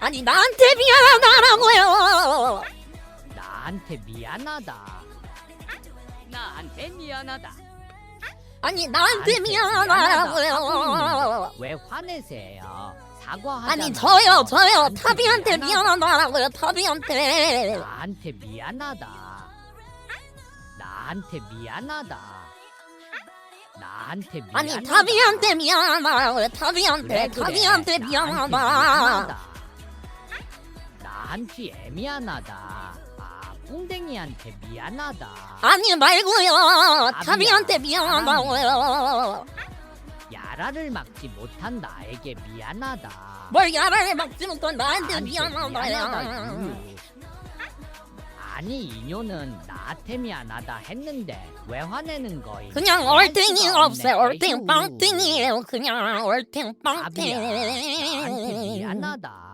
아니 나한테 미안하다라고요. 나한테 미안하다. 나한테 미안하다. 아니 나한테 나한테 미안하다라고요. 왜 화내세요? 사과하잖아. 아니 저요 저요 타비한테 미안하다. 미안하다라고요 타비한테. 나한테 미안하다. 나한테 미안하다. 나한테 미안하다. 아니 타비한테 미안하다라고요 타비한테 그래, 그래. 타비한테 나한테 미안하다. 미안하다. 나한테 미안하다. 아, 뿡댕이한테 미안하다. 아니 말고요. 타비한테 미안하다고요. 야라를 막지 못한 나에게 미안하다. 뭘 야라를 막지 못한 나한테 나한테 미안하다요. 아니 이녀는 나한테 미안하다 했는데 왜 화내는 거임? 그냥 얼탱이 수가 없어요. 없네. 얼탱 에휴. 빵탱이에요. 그냥 얼탱 아비야, 나한테 빵탱. 미안하다.